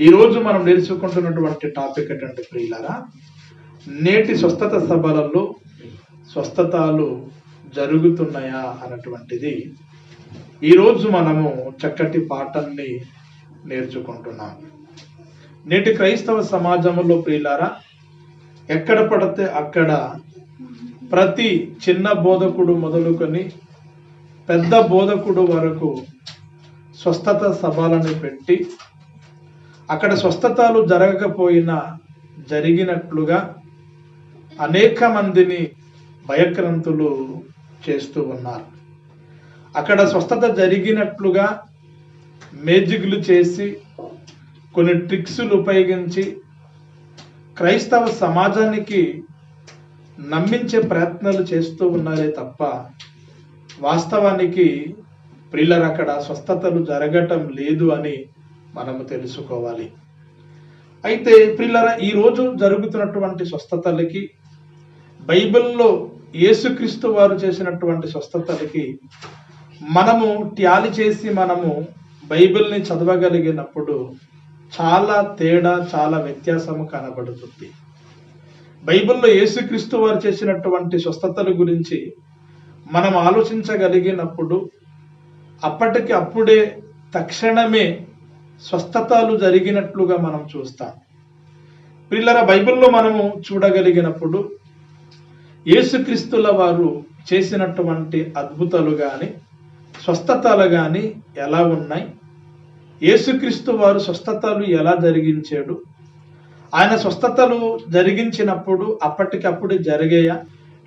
ఈరోజు మనం నేర్చుకుంటున్నటువంటి టాపిక్ ఏంటంటే ప్రియులారా నేటి స్వస్థత సభలలో స్వస్థతలు జరుగుతున్నాయా అన్నటువంటిది ఈరోజు మనము చక్కటి పాఠాన్ని నేర్చుకుంటున్నాం. నేటి క్రైస్తవ సమాజంలో ప్రియులారా ఎక్కడ పడితే అక్కడ ప్రతి చిన్న బోధకుడు మొదలుకొని పెద్ద బోధకుడు వరకు స్వస్థత సభలను పెట్టి అక్కడ స్వస్థతలు జరగకపోయినా జరిగినట్లుగా అనేక మందిని భయక్రంతులు చేస్తూ ఉన్నారు. అక్కడ స్వస్థత జరిగినట్లుగా మేజిక్లు చేసి కొన్ని ట్రిక్స్లు ఉపయోగించి క్రైస్తవ సమాజానికి నమ్మించే ప్రయత్నాలు చేస్తూ ఉన్నారే తప్ప వాస్తవానికి ప్రిల్లర్ అక్కడ స్వస్థతలు జరగటం లేదు అని మనము తెలుసుకోవాలి. అయితే పిల్లల ఈరోజు జరుగుతున్నటువంటి స్వస్థతలకి బైబిల్లో యేసుక్రీస్తు వారు చేసినటువంటి స్వస్థతలకి మనము ట్యాలి చేసి మనము బైబిల్ని చదవగలిగినప్పుడు చాలా తేడా చాలా వ్యత్యాసము కనబడుతుంది. బైబిల్లో యేసుక్రీస్తు వారు చేసినటువంటి స్వస్థతల గురించి మనం ఆలోచించగలిగినప్పుడు అప్పటికి అప్పుడే తక్షణమే స్వస్థతలు జరిగినట్లుగా మనం చూస్తాం. పిల్లల బైబిల్లో మనము చూడగలిగినప్పుడు యేసుక్రీస్తుల వారు చేసినటువంటి అద్భుతాలు కానీ స్వస్థతలు కానీ ఎలా ఉన్నాయి? యేసుక్రీస్తు వారు స్వస్థతలు ఎలా జరిగించాడు? ఆయన స్వస్థతలు జరిగించినప్పుడు అప్పటికప్పుడు జరిగాయా?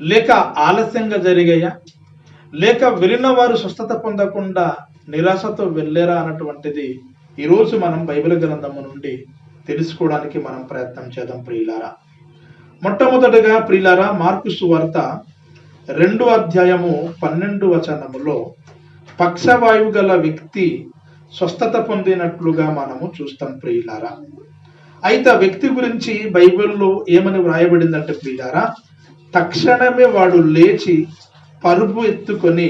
లేక ఆలస్యంగా జరిగాయా? లేక వెళ్ళిన వారు స్వస్థత పొందకుండా నిరాశతో వెళ్ళారా? అన్నటువంటిది ఈరోజు మనం బైబిల్ గ్రంథము నుండి తెలుసుకోవడానికి మనం ప్రయత్నం చేద్దాం ప్రియులారా. మొట్టమొదటగా ప్రియులారా మార్కు సువార్త రెండు అధ్యాయము పన్నెండు వచనములో పక్షవాయువు గల వ్యక్తి స్వస్థత పొందినట్లుగా మనము చూస్తాం ప్రియులారా. అయితే ఆ వ్యక్తి గురించి బైబిల్లో ఏమని వ్రాయబడిందంటే ప్రియులారా తక్షణమే వాడు లేచి పరుపు ఎత్తుకొని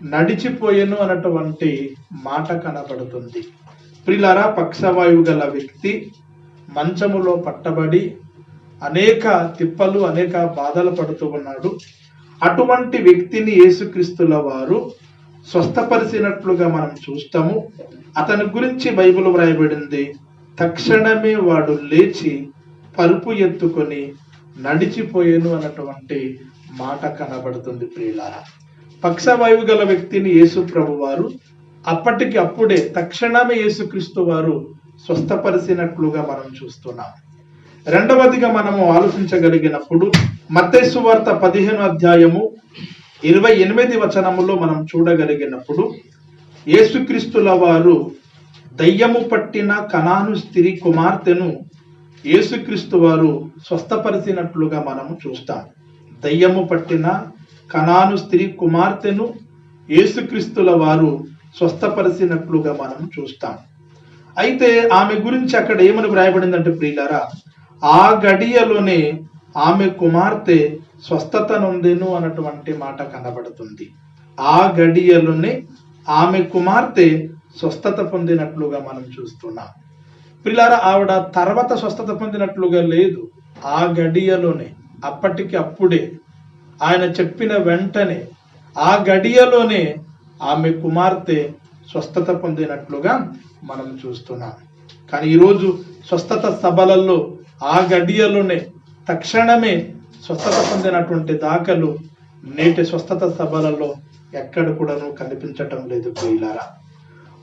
నడిచిపోయాను అన్నటువంటి మాట కనబడుతుంది. ప్రిలారా పక్షవాయువు గల వ్యక్తి మంచములో పట్టబడి అనేక తిప్పలు అనేక బాధలు పడుతూ ఉన్నాడు. అటువంటి వ్యక్తిని యేసుక్రీస్తుల వారు స్వస్థపరిచినట్లుగా మనం చూస్తాము. అతని గురించి బైబిల్ వ్రాయబడింది. తక్షణమే వాడు లేచి పరుపు ఎత్తుకొని నడిచిపోయాను అన్నటువంటి మాట కనబడుతుంది ప్రియులారా. పక్షవాయువు గల వ్యక్తిని యేసు ప్రభు వారు అప్పటికి అప్పుడే తక్షణమే యేసుక్రీస్తు వారు స్వస్థపరిచినట్లుగా మనం చూస్తున్నాం. రెండవదిగా మనము ఆలోచించగలిగినప్పుడు మత్తేసు వార్త పదిహేను అధ్యాయము ఇరవై ఎనిమిది వచనములో మనం చూడగలిగినప్పుడు యేసుక్రీస్తుల వారు దయ్యము పట్టిన కణాను స్త్రీ కుమార్తెను యేసుక్రీస్తు వారు స్వస్థపరిచినట్లుగా మనము చూస్తాం. దయ్యము పట్టిన కణాను స్త్రీ కుమార్తెను యేసుక్రీస్తుల వారు స్వస్థపరిచినట్లుగా మనం చూస్తాం. అయితే ఆమె గురించి అక్కడ ఏమని వ్రాయబడిందంటే ప్రియులారా ఆ గడియలోనే ఆమె కుమార్తె స్వస్థత నొందెను అన్నటువంటి మాట కనబడుతుంది. ఆ గడియలోనే ఆమె కుమార్తె స్వస్థత పొందినట్లుగా మనం చూస్తున్నాం. పిల్లారా ఆవిడ తర్వాత స్వస్థత పొందినట్లుగా లేదు. ఆ గడియలోనే అప్పటికి అప్పుడే ఆయన చెప్పిన వెంటనే ఆ గడియలోనే ఆమె కుమార్తె స్వస్థత పొందినట్లుగా మనం చూస్తున్నాం. కానీ ఈరోజు స్వస్థత సభలలో ఆ గడియలోనే తక్షణమే స్వస్థత పొందినటువంటి దాఖలు నేటి స్వస్థత సభలలో ఎక్కడ కూడాను కనిపించటం లేదు ప్రియులారా.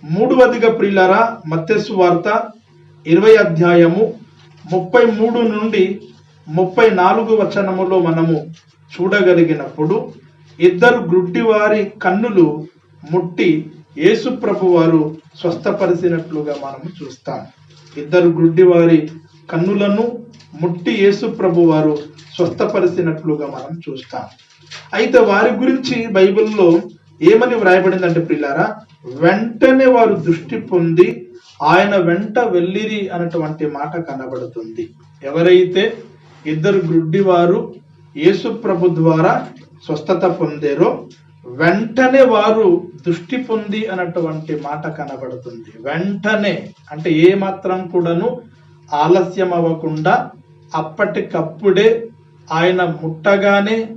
మూడవదిగా ప్రియులారా మత్స్సు వార్త ఇరవై అధ్యాయము ముప్పై మూడు నుండి ముప్పై నాలుగు వచనములో మనము చూడగలిగినప్పుడు ఇద్దరు గుడ్డివారి కన్నులు ముట్టి యేసుప్రభు వారు స్వస్థపరిచినట్లుగా మనము చూస్తాం. ఇద్దరు గుడ్డివారి కన్నులను ముట్టి యేసుప్రభు వారు స్వస్థపరిచినట్లుగా మనం చూస్తాం. అయితే వారి గురించి బైబిల్లో ఏమని వ్రాయబడిందంటే ప్రిల్లారా వెంటనే వారు దృష్టి పొంది ఆయన వెంట వెళ్ళిరి అన్నటువంటి మాట కనబడుతుంది. ఎవరైతే ఇద్దరు గుడ్డివారు వారు ప్రభు ద్వారా స్వస్థత పొందారో వెంటనే వారు దృష్టి పొంది అన్నటువంటి మాట కనబడుతుంది. వెంటనే అంటే ఏ మాత్రం కూడాను ఆలస్యం అవ్వకుండా అప్పటికప్పుడే ఆయన ముట్టగానే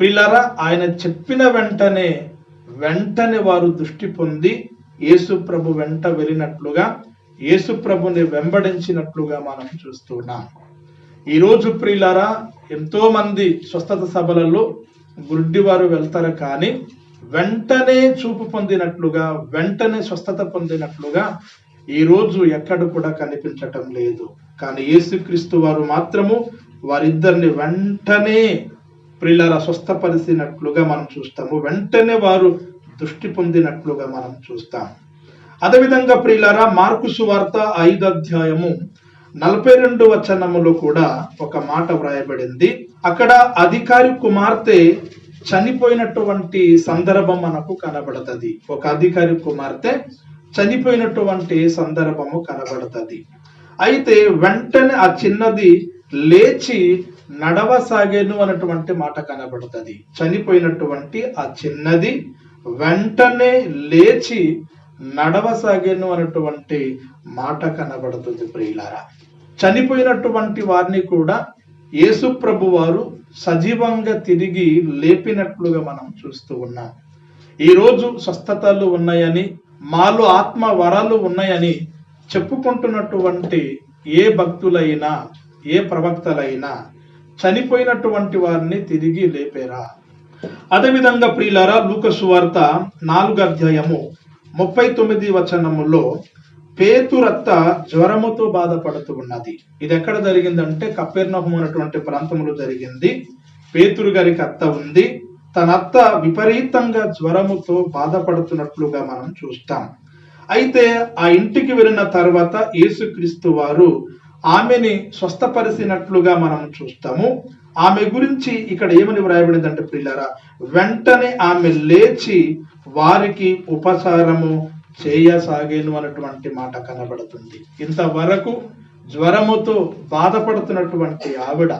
పిల్లర ఆయన చెప్పిన వెంటనే వెంటనే వారు దృష్టి పొంది యేసు ప్రభు వెంట వెళ్ళినట్లుగా యేసు ప్రభుని వెంబడించినట్లుగా మనం చూస్తున్నాం. ఈరోజు రోజు ప్రియులారా ఎంతో మంది స్వస్థత సభలలో గుడ్డి వారు వెళ్తారు కానీ వెంటనే చూపు పొందినట్లుగా వెంటనే స్వస్థత పొందినట్లుగా ఈ రోజు ఎక్కడ కూడా కనిపించటం లేదు. కానీ యేసుక్రీస్తు వారు మాత్రము వారిద్దరిని వెంటనే ప్రియులారా స్వస్థపరిచినట్లుగా మనం చూస్తాము. వెంటనే వారు దృష్టి పొందినట్లుగా మనం చూస్తాం. అదేవిధంగా ప్రియులారా మార్కు సువార్త ఐదు అధ్యాయము నలభై రెండు వచనములో కూడా ఒక మాట వ్రాయబడింది. అక్కడ అధికారి కుమార్తె చనిపోయినటువంటి సందర్భం మనకు కనబడుతుంది. ఒక అధికారి కుమార్తె చనిపోయినటువంటి సందర్భము కనబడుతుంది. అయితే వెంటనే ఆ చిన్నది లేచి నడవసాగేను అన్నటువంటి మాట కనబడుతుంది. చనిపోయినటువంటి ఆ చిన్నది వెంటనే లేచి నడవసాగేను అన్నటువంటి మాట కనబడుతుంది ప్రియులారా. చనిపోయినటువంటి వారిని కూడా యేసు ప్రభు వారు సజీవంగా తిరిగి లేపినట్లుగా మనం చూస్తూ ఉన్నాం. ఈరోజు స్వస్థతలు ఉన్నాయని మాలో ఆత్మ వరాలు ఉన్నాయని చెప్పుకుంటున్నటువంటి ఏ భక్తులైనా ఏ ప్రవక్తలైనా చనిపోయినటువంటి వారిని తిరిగి లేపేరా. అదేవిధంగా ప్రియులారా లూకసు వార్త నాలుగు అధ్యాయము ముప్పై తొమ్మిది వచనములో పేతురత్త జ్వరముతో బాధపడుతూ ఉన్నది. ఇది ఎక్కడ జరిగిందంటే కపెర్నహం అనేటువంటి ప్రాంతంలో జరిగింది. పేతురు గారికి అత్త ఉంది. తన అత్త విపరీతంగా జ్వరముతో బాధపడుతున్నట్లుగా మనం చూస్తాం. అయితే ఆ ఇంటికి వెళ్ళిన తర్వాత యేసుక్రీస్తు వారు ఆమెని స్వస్థపరిచినట్లుగా మనం చూస్తాము. ఆమె గురించి ఇక్కడ ఏమని వ్రాయబడిందంటే పిల్లరా వెంటనే ఆమె లేచి వారికి ఉపచారము చేయసాగేను అన్నటువంటి మాట కనబడుతుంది. ఇంతవరకు జ్వరముతో బాధపడుతున్నటువంటి ఆవిడ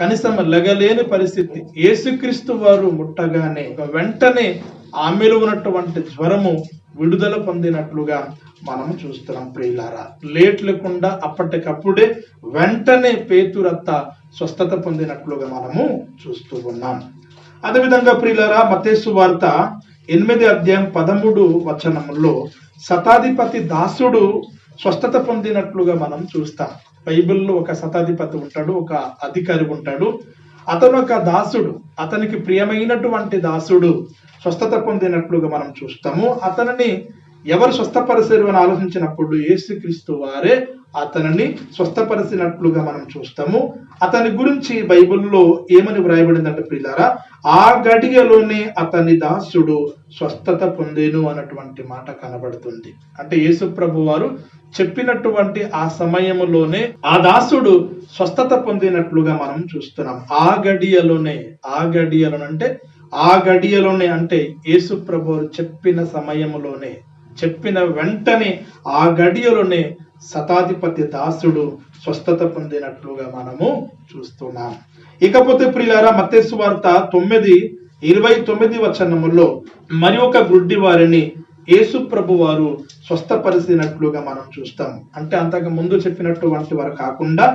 కనీసం లెగలేని పరిస్థితి. యేసుక్రీస్తు వారు ముట్టగానే వెంటనే ఆమెలో ఉన్నటువంటి జ్వరము విడుదల పొందినట్లుగా మనం చూస్తున్నాం ప్రియులారా. లేట్ లేకుండా అప్పటికప్పుడే వెంటనే పేతురత్త స్వస్థత పొందినట్లుగా మనము చూస్తూ ఉన్నాం. అదేవిధంగా ప్రియులారా మతేసు వార్త ఎనిమిది అధ్యాయం పదమూడు వచనములో శతాధిపతి దాసుడు స్వస్థత పొందినట్లుగా మనం చూస్తాం. బైబిల్లో ఒక శతాధిపతి ఉంటాడు ఒక అధికారి ఉంటాడు. అతను ఒక దాసుడు అతనికి ప్రియమైనటువంటి దాసుడు స్వస్థత పొందినట్లుగా మనం చూస్తాము. అతనిని ఎవరు స్వస్థపరిచారు అని ఆలోచించినప్పుడు యేసుక్రీస్తు వారే అతనిని స్వస్థపరిచినట్లుగా మనం చూస్తాము. అతని గురించి బైబిల్లో ఏమని వ్రాయబడిందంటే ప్రియులారా ఆ గడియలోనే అతని దాసుడు స్వస్థత పొందేను అన్నటువంటి మాట కనబడుతుంది. అంటే యేసుప్రభు వారు చెప్పినటువంటి ఆ సమయంలోనే ఆ దాసుడు స్వస్థత పొందినట్లుగా మనం చూస్తున్నాం. ఆ గడియలోనే ఆ గడియలోనే అంటే ఆ గడియలోనే అంటే యేసుప్రభు వారు చెప్పిన సమయంలోనే చెప్పిన వెంటనే ఆ గడియలోనే శతాధిపతి దాసుడు స్వస్థత పొందినట్లుగా మనము చూస్తున్నాం. ఇకపోతే ప్రియులారా మత్తేసు వార్త తొమ్మిది ఇరవై తొమ్మిది వచనములో మరి ఒక గుడ్డి వారిని యేసు ప్రభు వారు స్వస్థపరిచినట్లుగా మనం చూస్తాం. అంటే అంతకు ముందు చెప్పినటువంటి వారు కాకుండా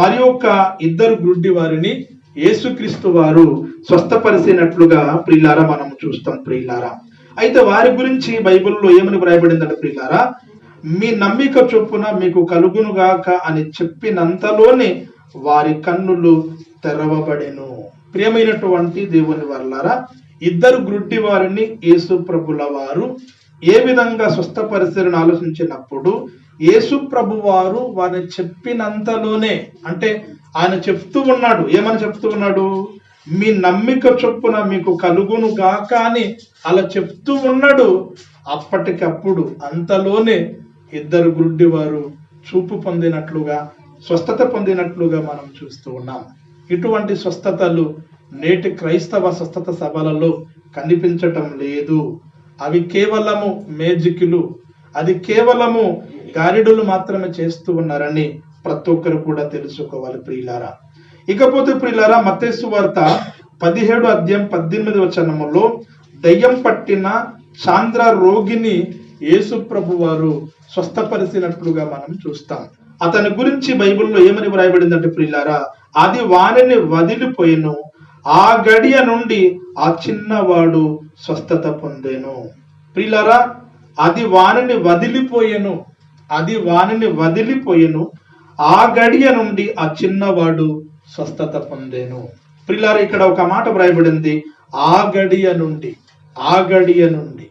మరి ఒక ఇద్దరు గుడ్డి వారిని యేసుక్రీస్తు వారు స్వస్థపరిచినట్లుగా ప్రియులారా మనం చూస్తాం ప్రియులారా. అయితే వారి గురించి బైబిల్లో ఏమని వ్రాయబడిందంటే ప్రియులారా మీ నమ్మిక చొప్పున మీకు కలుగునుగాక అని చెప్పినంతలోనే వారి కన్నులు తెరవబడెను. ప్రియమైనటువంటి దేవుని వల్లారా ఇద్దరు గ్రుడ్డి వారిని యేసు ప్రభుల వారు ఏ విధంగా స్వస్థపరిస్థితిని ఆలోచించినప్పుడు యేసు ప్రభు వారు వారిని చెప్పినంతలోనే అంటే ఆయన చెప్తూ ఉన్నాడు. ఏమని చెప్తూ ఉన్నాడు? మీ నమ్మిక చొప్పున మీకు కలుగును గాక అని అలా చెప్తూ ఉన్నాడు. అప్పటికప్పుడు అంతలోనే ఇద్దరు గుడ్డి వారు చూపు పొందినట్లుగా స్వస్థత పొందినట్లుగా మనం చూస్తూ ఉన్నాం. ఇటువంటి స్వస్థతలు నేటి క్రైస్తవ స్వస్థత సభలలో కనిపించటం లేదు. అవి కేవలము మేజిక్లు అది కేవలము గారిడులు మాత్రమే చేస్తూ ఉన్నారని ప్రతి ఒక్కరు కూడా తెలుసుకోవాలి ప్రియులారా. ఇకపోతే ప్రియులారా మతేసు వార్త పదిహేడు అధ్యాయం పద్దెనిమిది వచనములో దయ్యం పట్టిన చాంద్ర రోగిని యేసు ప్రభు వారు స్వస్థపరిచినట్లుగా మనం చూస్తాం. అతని గురించి బైబిల్లో ఏమని వ్రాయబడిందంటే ప్రిల్లారా అది వానిని వదిలిపోయిను. ఆ గడియ నుండి ఆ చిన్నవాడు స్వస్థత పొందేను. ప్రిల్లారా అది వానిని వదిలిపోయెను. అది వానిని వదిలిపోయెను. ఆ గడియ నుండి ఆ చిన్నవాడు స్వస్థత పొందేను. ప్రిల్లారా ఇక్కడ ఒక మాట వ్రాయబడింది. ఆ గడియ నుండి ఆ గడియ నుండి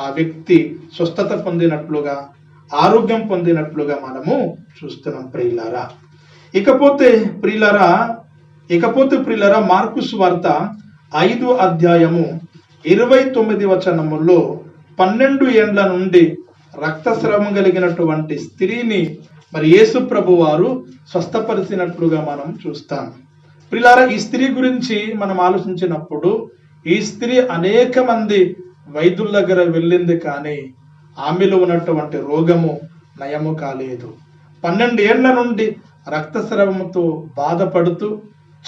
ఆ వ్యక్తి స్వస్థత పొందినట్లుగా ఆరోగ్యం పొందినట్లుగా మనము చూస్తున్నాం ప్రియులారా. ఇకపోతే ప్రియులరా ఇకపోతే ప్రియులరా మార్కు వార్త ఐదు అధ్యాయము ఇరవై తొమ్మిది వచనములో పన్నెండు ఏండ్ల నుండి రక్తస్రావం కలిగినటువంటి స్త్రీని మరి యేసు ప్రభు వారు స్వస్థపరిచినట్లుగా మనం చూస్తాం. ప్రిలారా ఈ స్త్రీ గురించి మనం ఆలోచించినప్పుడు ఈ స్త్రీ అనేక మంది వైద్యుల దగ్గర వెళ్ళింది కానీ ఆమెలో ఉన్నటువంటి రోగము నయము కాలేదు. పన్నెండు ఏళ్ళ నుండి రక్తస్రావంతో బాధపడుతూ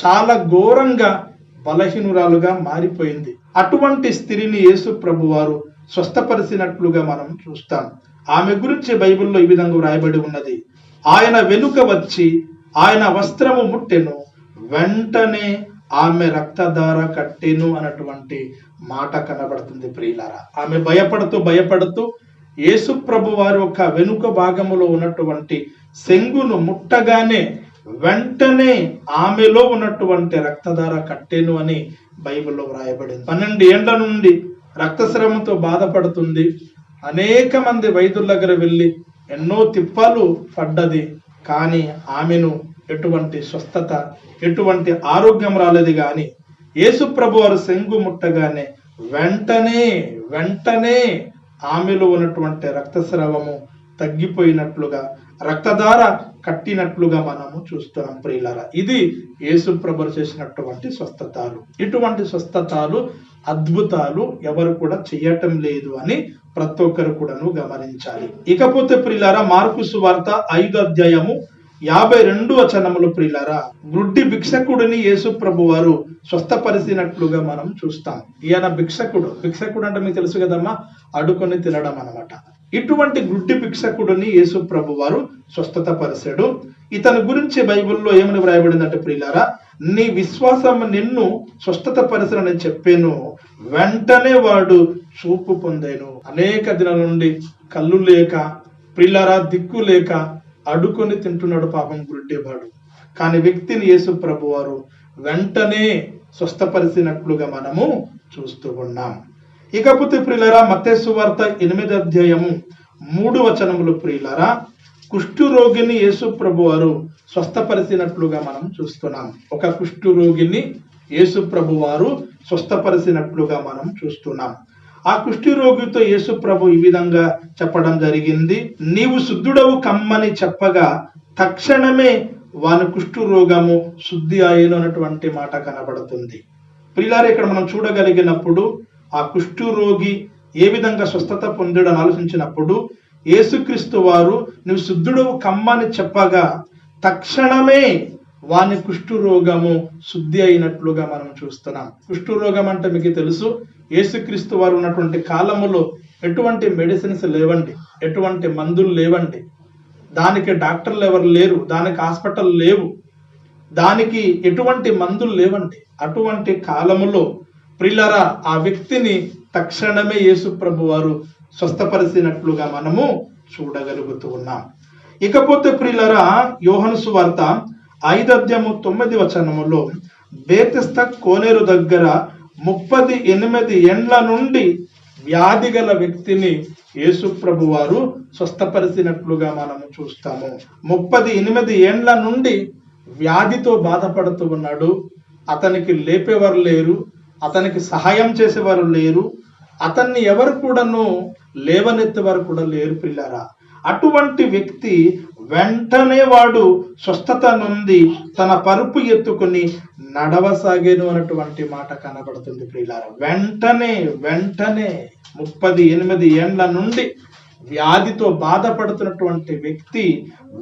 చాలా ఘోరంగా బలహీనురాలుగా మారిపోయింది. అటువంటి స్త్రీని యేసు ప్రభు వారు స్వస్థపరిచినట్లుగా మనం చూస్తాం. ఆమె గురించి బైబిల్లో ఈ విధంగా వ్రాయబడి ఉన్నది. ఆయన వెనుక వచ్చి ఆయన వస్త్రము ముట్టెను వెంటనే ఆమె రక్తధార కట్టెను అన్నటువంటి మాట కనబడుతుంది ప్రియులారా. ఆమె భయపడుతూ భయపడుతూ యేసుప్రభు వారి యొక్క వెనుక భాగములో ఉన్నటువంటి శంగును ముట్టగానే వెంటనే ఆమెలో ఉన్నటువంటి రక్తధార కట్టెను అని బైబిల్లో వ్రాయబడింది. పన్నెండు ఏండ్ల నుండి రక్తస్రవంతో బాధపడుతుంది. అనేక మంది వైద్యుల దగ్గర వెళ్ళి ఎన్నో తిప్పలు పడ్డది. కానీ ఆమెను ఎటువంటి స్వస్థత ఎటువంటి ఆరోగ్యం రాలేదు కానీ యేసుప్రభు వారు శంగు ముట్టగానే వెంటనే వెంటనే ఆమెలో ఉన్నటువంటి రక్తస్రావము తగ్గిపోయినట్లుగా రక్తధార కట్టినట్లుగా మనము చూస్తున్నాం ప్రియులారా. ఇది యేసు ప్రభు చేసినటువంటి స్వస్థతాలు. ఇటువంటి స్వస్థతాలు అద్భుతాలు ఎవరు కూడా చేయటం లేదు అని ప్రతి ఒక్కరు కూడాను గమనించాలి. ఇకపోతే ప్రియులారా మార్కు సువార్త ఐదు అధ్యాయము యాభై రెండు వచనములు ప్రియులరా వృద్ధి భిక్షకుడిని యేసు ప్రభు వారు స్వస్థపరిచినట్లుగా మనం చూస్తాం. ఈయన భిక్షకుడు. భిక్షకుడు అంటే మీకు తెలుసు కదమ్మా అడుకొని తినడం అనమాట ఇటువంటి గుడ్డి భిక్షకుడిని యేసు ప్రభు వారు స్వస్థత పరిచాడు ఇతని గురించి బైబిల్లో ఏమని వ్రాయబడిందంటే ప్రియులారా నీ విశ్వాసం నిన్ను స్వస్థత పరిచని చెప్పాను. వెంటనే వాడు చూపు పొందాను. అనేక దినాల నుండి కళ్ళు లేక ప్రిల్లరా దిక్కు లేక అడుకొని తింటున్నాడు పాపం గుడ్డేవాడు కానీ వ్యక్తిని యేసు ప్రభు వారు వెంటనే స్వస్థపరిచినట్లుగా మనము చూస్తూ ఉన్నాం. ఇకపోతే ప్రియులరా మత్తేసు వార్త ఎనిమిది అధ్యాయము మూడు వచనములు ప్రియులరా కుష్టు రోగిని యేసు ప్రభు వారు స్వస్థపరిచినట్లుగా మనం చూస్తున్నాం. ఒక కుష్టు రోగిని యేసు ప్రభు వారు స్వస్థపరిచినట్లుగా మనం చూస్తున్నాం. ఆ కుష్టి రోగితో యేసు ప్రభు ఈ విధంగా చెప్పడం జరిగింది. నీవు శుద్ధుడవు కమ్మని చెప్పగా తక్షణమే వాని కుష్టు రోగము శుద్ధి అయ్యను అన్నటువంటి మాట కనబడుతుంది. పిల్లలు ఇక్కడ మనం చూడగలిగినప్పుడు ఆ కుష్టు రోగి ఏ విధంగా స్వస్థత పొందడని ఆలోచించినప్పుడు యేసుక్రీస్తు వారు నువ్వు శుద్ధుడవు కమ్మని చెప్పగా తక్షణమే వాని కుష్ఠు రోగము శుద్ధి అయినట్లుగా మనం చూస్తున్నాం. కుష్ఠు రోగం అంటే మీకు తెలుసు యేసుక్రీస్తు వారు ఉన్నటువంటి కాలములో ఎటువంటి మెడిసిన్స్ లేవండి ఎటువంటి మందులు లేవండి. దానికి డాక్టర్లు ఎవరు లేరు దానికి హాస్పిటల్ లేవు. దానికి ఎటువంటి మందులు లేవండి. అటువంటి కాలములో ప్రిలరా ఆ వ్యక్తిని తక్షణమే యేసు ప్రభు వారు స్వస్థపరిచినట్లుగా మనము చూడగలుగుతూ ఉన్నాం. ఇకపోతే ప్రిలరా యోహను సువార్త ఐదధ్యము తొమ్మిది వచనములో బేతిస్త కోనేరు దగ్గర ముప్పది ఎనిమిది ఎండ్ల నుండి వ్యాధి గల వ్యక్తిని యేసుప్రభు వారు స్వస్థపరిచినట్లుగా మనము చూస్తాము. ముప్పది ఎనిమిది ఏండ్ల నుండి వ్యాధితో బాధపడుతూ ఉన్నాడు. అతనికి లేపేవారు లేరు. అతనికి సహాయం చేసేవారు లేరు. అతన్ని ఎవరు కూడాను లేవనెత్తేవారు కూడా లేరు పిల్లరా. అటువంటి వ్యక్తి వెంటనే వాడు స్వస్థత నుండి తన పరుపు ఎత్తుకుని నడవసాగేను అన్నటువంటి మాట కనబడుతుంది ప్రియులార. వెంటనే వెంటనే ముప్పది ఎనిమిది ఏండ్ల నుండి వ్యాధితో బాధపడుతున్నటువంటి వ్యక్తి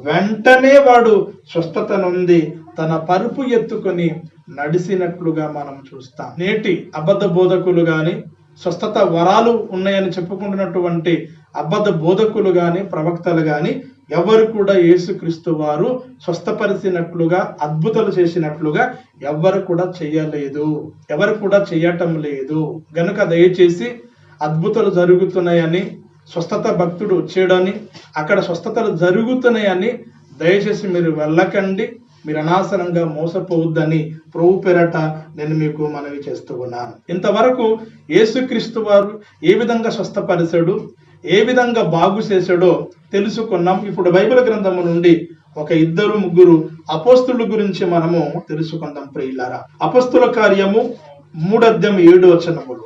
వెంటనే వాడు స్వస్థత నుండి తన పరుపు ఎత్తుకొని నడిసినట్లుగా మనం చూస్తాం. నేటి అబద్ధ బోధకులు గాని స్వస్థత వరాలు ఉన్నాయని చెప్పుకుంటున్నటువంటి అబద్ధ బోధకులు గాని ప్రవక్తలు గాని ఎవరు కూడా యేసుక్రీస్తు వారు స్వస్థపరిచినట్లుగా అద్భుతాలు చేసినట్లుగా ఎవరు కూడా చేయలేదు. ఎవరు కూడా చేయటం లేదు. గనుక దయచేసి అద్భుతాలు జరుగుతున్నాయని స్వస్థత భక్తుడు వచ్చాడని అక్కడ స్వస్థతలు జరుగుతున్నాయని దయచేసి మీరు వెళ్ళకండి. మీరు అనాసనంగా మోసపోవద్దని ప్రభు పేరట నేను మీకు మనవి చేస్తూ ఉన్నాను. ఇంతవరకు యేసుక్రీస్తు వారు ఏ విధంగా స్వస్థపరిచాడు? ఏ విధంగా బాగు చేశాడో తెలుసుకున్నాం. ఇప్పుడు బైబిల్ గ్రంథము నుండి ఒక ఇద్దరు ముగ్గురు అపోస్తుల గురించి మనము తెలుసుకుందాం ప్రియులారా. అపస్తుల కార్యము మూడద్యం ఏడు వచనములు.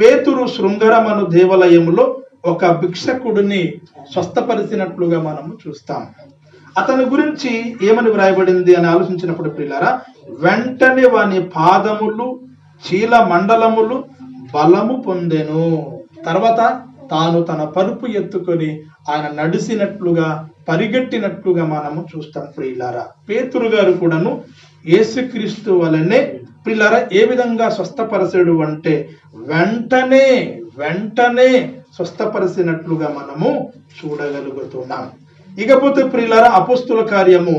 పేతురు శృంగరమను దేవాలయములో ఒక భిక్షకుడిని స్వస్థపరిచినట్లుగా మనము చూస్తాం. అతని గురించి ఏమని వ్రాయబడింది అని ఆలోచించినప్పుడు ప్రియులారా వెంటనే వాని పాదములు చీల మండలములు బలము పొందెను. తర్వాత తాను తన పరుపు ఎత్తుకొని ఆయన నడిసినట్లుగా పరిగెట్టినట్లుగా మనము చూస్తాం ప్రియులారా. పేతురు గారు కూడాను యేసుక్రీస్తు వలనే ప్రియులారా ఏ విధంగా స్వస్థపరచడు అంటే వెంటనే వెంటనే స్వస్థపరిచినట్లుగా మనము చూడగలుగుతున్నాం. ఇకపోతే ప్రియులారా అపుస్తుల కార్యము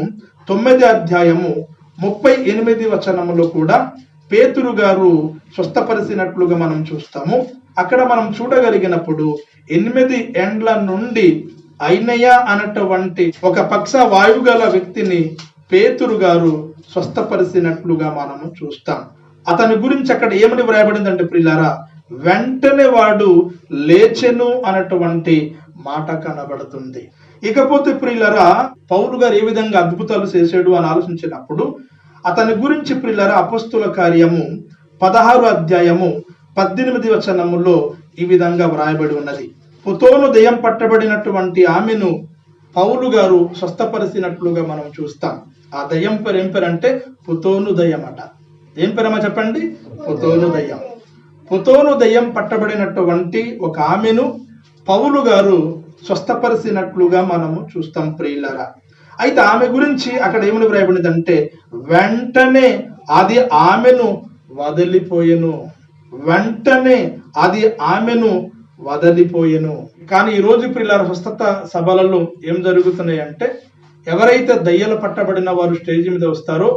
తొమ్మిది అధ్యాయము ముప్పై ఎనిమిది వచనములో కూడా పేతురు గారు స్వస్థపరిచినట్లుగా మనం చూస్తాము. అక్కడ మనం చూడగలిగినప్పుడు ఎనిమిది ఎండ్ల నుండి అయినయ అన్నటువంటి ఒక పక్ష వాయువు గల వ్యక్తిని పేతురు గారు స్వస్థపరిచినట్లుగా మనము చూస్తాం. అతని గురించి అక్కడ ఏమని వ్రాయబడిందంటే ప్రియులారా వెంటనే వాడు లేచెను అన్నటువంటి మాట కనబడుతుంది. ఇకపోతే ప్రియులరా పౌలు గారు ఏ విధంగా అద్భుతాలు చేశాడు అని ఆలోచించినప్పుడు అతని గురించి ప్రియులరా అపస్తుల కార్యము పదహారు అధ్యాయము పద్దెనిమిది వచనములో ఈ విధంగా వ్రాయబడి ఉన్నది. పుతోను దయం పట్టబడినటువంటి ఆమెను పౌలు గారు స్వస్థపరిచినట్లుగా మనం చూస్తాం. ఆ దయం పేరు ఏం పేరు అంటే పుతోను దయం అట. ఏం పేరమ్మా చెప్పండి? పుతోను దయ్యం. పుతోను దయ్యం పట్టబడినటువంటి ఒక ఆమెను పౌలు గారు స్వస్థపరిచినట్లుగా మనము చూస్తాం ప్రియులరా. అయితే ఆమె గురించి అక్కడ ఏమని వ్రాయబడిందంటే వెంటనే అది ఆమెను వదిలిపోయెను. వెంటనే అది ఆమెను వదలిపోయెను. కానీ ఈరోజు ప్రిల్లార హస్తత సభలలో ఏం జరుగుతున్నాయి అంటే ఎవరైతే దయ్యలు పట్టబడిన వారు స్టేజ్ మీద వస్తారో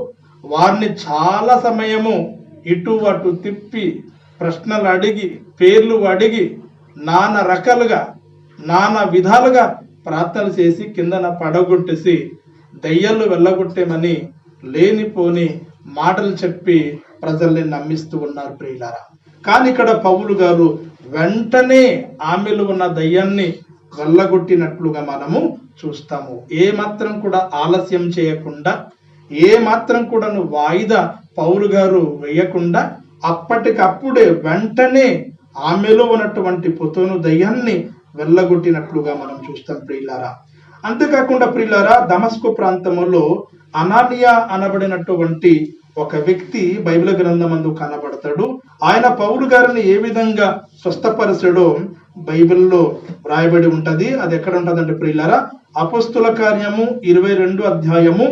వారిని చాలా సమయము ఇటు అటు తిప్పి ప్రశ్నలు అడిగి పేర్లు అడిగి నానా రకాలుగా నానా విధాలుగా ప్రార్థనలు చేసి కిందన పడగొట్టేసి దయ్యాలు వెళ్ళగొట్టేమని లేనిపోని మాటలు చెప్పి ప్రజల్ని నమ్మిస్తూ ఉన్నారు ప్రియులారా. కానీ ఇక్కడ పౌలు గారు వెంటనే ఆమెలో ఉన్న దయ్యాన్ని వెళ్ళగొట్టినట్లుగా మనము చూస్తాము. ఏ మాత్రం కూడా ఆలస్యం చేయకుండా ఏ మాత్రం కూడా వాయిదా పౌలు గారు వేయకుండా అప్పటికప్పుడే వెంటనే ఆమెలో ఉన్నటువంటి పొతోను దయ్యాన్ని వెళ్ళగొట్టినట్లుగా మనం చూస్తాం ప్రియులారా. అంతేకాకుండా ప్రియులారా దమస్కు ప్రాంతంలో అనానియా అనబడినటువంటి ఒక వ్యక్తి బైబిల్ గ్రంథమందు కనబడతాడు. ఆయన పౌలు గారిని ఏ విధంగా స్వస్థపరచడో బైబిల్లో వ్రాయబడి ఉంటది. అది ఎక్కడ ఉంటదంటే ప్రియులారా అపస్తుల కార్యము ఇరవై రెండు అధ్యాయము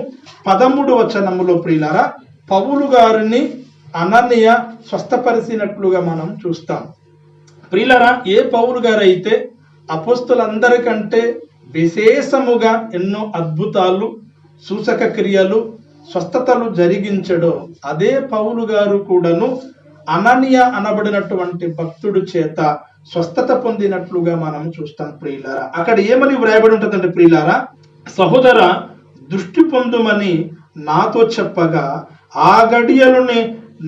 పదమూడు వచనములో ప్రియులారా పౌలు గారిని అనన్య స్వస్థపరిచినట్లుగా మనం చూస్తాం. ప్రియులరా ఏ పౌలు గారైతే అపస్తులందరికంటే అపోస్తులందరికంటే విశేషముగా ఎన్నో అద్భుతాలు సూచక క్రియలు స్వస్థతలు జరిగించడో అదే పౌలు గారు కూడాను అనన్య అనబడినటువంటి భక్తుడు చేత స్వస్థత పొందినట్లుగా మనం చూస్తాం ప్రియులారా. అక్కడ ఏమని వ్రాయబడి ఉంటుందంటే ప్రియులారా? సహోదర దృష్టి పొందుమని నాతో చెప్పగా ఆ గడియలోనే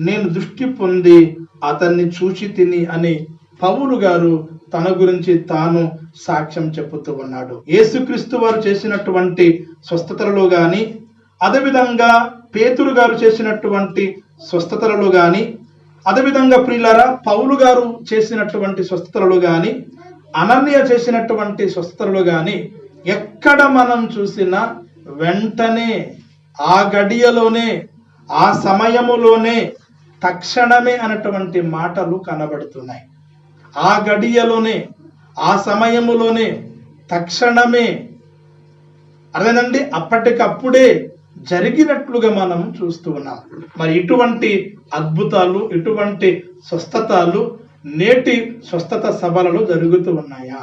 నేను దృష్టి పొంది అతన్ని చూచి తిని అని పౌలు గారు తన గురించి తాను సాక్ష్యం చెప్పుతూ ఉన్నాడు. యేసుక్రీస్తు వారు చేసినటువంటి స్వస్థతలలో కానీ అదేవిధంగా పేతురు గారు చేసినటువంటి స్వస్థతలలో కానీ అదేవిధంగా ప్రియులారా పౌలు గారు చేసినటువంటి స్వస్థతలు కానీ అనన్య చేసినటువంటి స్వస్థతలు కానీ ఎక్కడ మనం చూసినా వెంటనే ఆ గడియలోనే ఆ సమయములోనే తక్షణమే అన్నటువంటి మాటలు కనబడుతున్నాయి. ఆ గడియలోనే ఆ సమయములోనే తక్షణమే. అదేనండి అప్పటికప్పుడే జరిగినట్లుగా మనం చూస్తూ ఉన్నాం. మరి ఇటువంటి అద్భుతాలు ఇటువంటి స్వస్థతాలు నేటి స్వస్థత సభలలో జరుగుతూ ఉన్నాయా?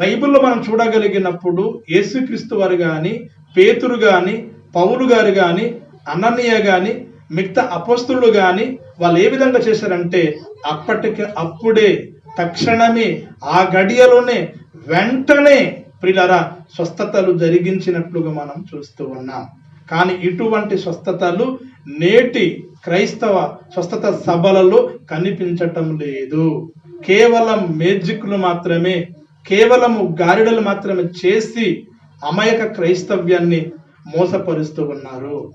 బైబిల్లో మనం చూడగలిగినప్పుడు యేసుక్రీస్తు వారు గాని పేతురు గాని పౌలు గారు గాని అననీయ గాని మిగతా అపస్తులు గాని వాళ్ళు ఏ విధంగా చేశారంటే అప్పటికి అప్పుడే తక్షణమే ఆ గడియలోనే వెంటనే ప్రిలరా స్వస్థతలు జరిగించినట్లుగా మనం చూస్తూ ఉన్నాం. కానీ ఇటువంటి స్వస్థతలు నేటి క్రైస్తవ స్వస్థత సభలలో కనిపించటం లేదు. కేవలం మేజిక్లు మాత్రమే కేవలము గారిడలు మాత్రమే చేసి అమాయక క్రైస్తవ్యాన్ని మోసపరుస్తూ ఉన్నారు.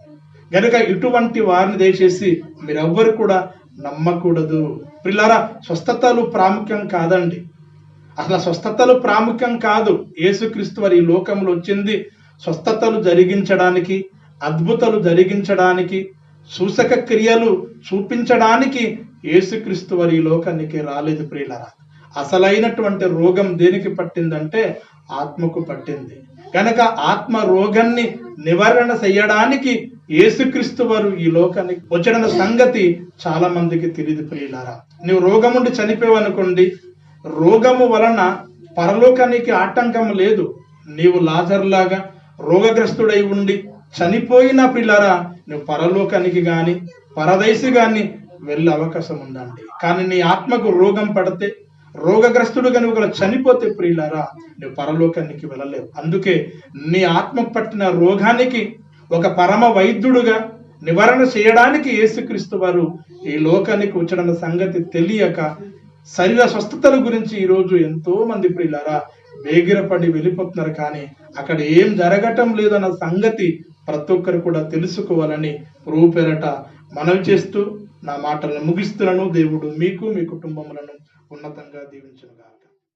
గనుక ఇటువంటి వారిని దయచేసి మీరెవ్వరు కూడా నమ్మకూడదు. పిల్లారా స్వస్థతలు ప్రాముఖ్యం కాదండి. అసలు స్వస్థతలు ప్రాముఖ్యం కాదు. యేసుక్రీస్తు వారి ఈ లోకంలో వచ్చింది స్వస్థతలు జరిగించడానికి అద్భుతాలు జరిగించడానికి సూచక క్రియలు చూపించడానికి యేసుక్రీస్తు వారి ఈ లోకానికి రాలేదు ప్రియులరా. అసలైనటువంటి రోగం దేనికి పట్టిందంటే ఆత్మకు పట్టింది. కనుక ఆత్మ రోగాన్ని నివారణ చేయడానికి యేసుక్రీస్తు వారు ఈ లోకానికి వచ్చిన సంగతి చాలా మందికి తెలియదు ప్రియులారా. నువ్వు రోగముండి చనిపోవనుకోండి రోగము వలన పరలోకానికి ఆటంకం లేదు. నీవు లాజర్లాగా రోగగ్రస్తుడై ఉండి చనిపోయిన పిల్లరా నువ్వు పరలోకానికి కానీ పరదైసి కానీ వెళ్ళే అవకాశం ఉందండి. కానీ నీ ఆత్మకు రోగం పడితే రోగగ్రస్తుడు కానీ ఒకరు చనిపోతే ప్రియులారా నువ్వు పరలోకానికి వెళ్ళలేవు. అందుకే నీ ఆత్మకు పట్టిన రోగానికి ఒక పరమ వైద్యుడుగా నివారణ చేయడానికి యేసుక్రీస్తు వారు ఈ లోకానికి వచ్చిన సంగతి తెలియక శరీర స్వస్థతల గురించి ఈరోజు ఎంతో మంది ప్రియులారా వేగిరపడి వెళ్ళిపోతున్నారు. కానీ అక్కడ ఏం జరగటం లేదన్న సంగతి ప్రతి ఒక్కరు కూడా తెలుసుకోవాలని ప్రభు పేరట మనవి చేస్తూ నా మాటలను ముగిస్తున్నాను. దేవుడు మీకు మీ కుటుంబములను ఉన్నతంగా దీవించునుగా